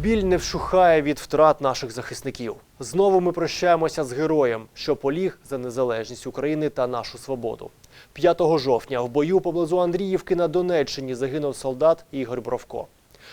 Біль не вшухає від втрат наших захисників. Знову ми прощаємося з героєм, що поліг за незалежність України та нашу свободу. 5 жовтня в бою поблизу Андріївки на Донеччині загинув солдат Ігор Бровко.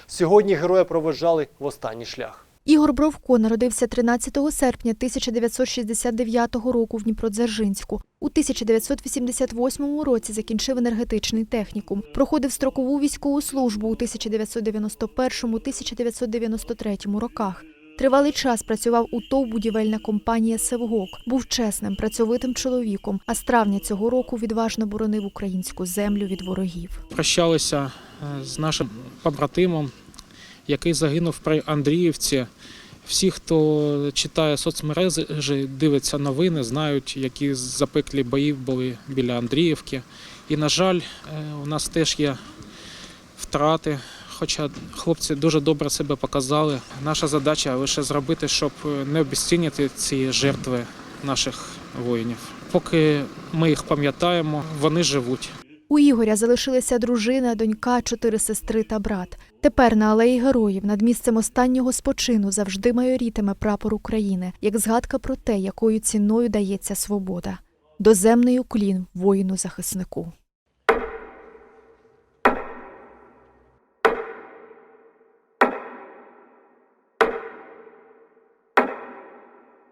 Сьогодні героя проведжали в останній шлях. Ігор Бровко народився 13 серпня 1969 року в Дніпродзержинську. У 1988 році закінчив енергетичний технікум. Проходив строкову військову службу у 1991-1993 роках. Тривалий час працював у ТОВ будівельна компанія «Севгок». Був чесним, працьовитим чоловіком, а з травня цього року відважно боронив українську землю від ворогів. прощалися е, з нашим побратимом, який загинув при Андріївці. Всі, хто читає соцмережі, дивиться новини, знають, які запеклі бої були біля Андріївки. І, на жаль, е, у нас теж є втрати. Хоча хлопці дуже добре себе показали. Наша задача лише зробити, щоб не обіцінити ці жертви наших воїнів. Поки ми їх пам'ятаємо, вони живуть. У Ігоря залишилися дружина, донька, чотири сестри та брат. Тепер на алеї героїв над місцем останнього спочину завжди майорітиме прапор України, як згадка про те, якою ціною дається свобода. Доземний уклін воїну захиснику.